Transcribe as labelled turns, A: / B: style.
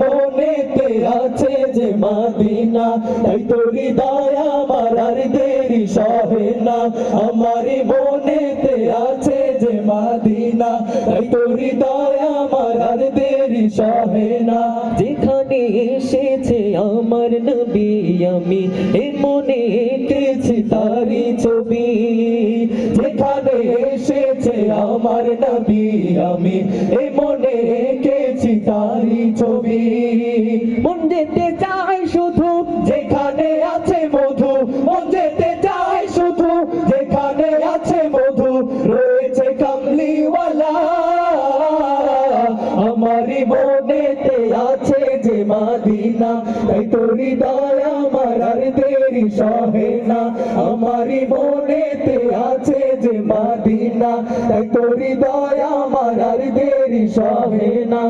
A: মনেতে আছে যে মাদিনা, তাই তোরি দয়া আমার আর দেরি সহে না। আমার মনেতে আছে যে মাদিনা, তাই তোরি দয়া আমার আর দেরি সহে না। যেখানে এসেছে আমার নবী আমি, এ মনে এঁকেছি তারি ছবি। যেখানে এসেছে আমার নবী আমি, এ মনে এঁকেছি তারি যেতে চাই শুধু, যেখানে আছে মধু। মন যেতে চাই শুধু, যেখানে আছে মধু। রয়েছে কামলিওয়ালা। আমারি মনেতে আছে যে মাদিনা। তাই তোরি দয়া আমার আর দেরি সহে না। আমারি মনেতে আছে যে মাদিনা। তাই তোরি দয়া আমার আর দেরি সহে না।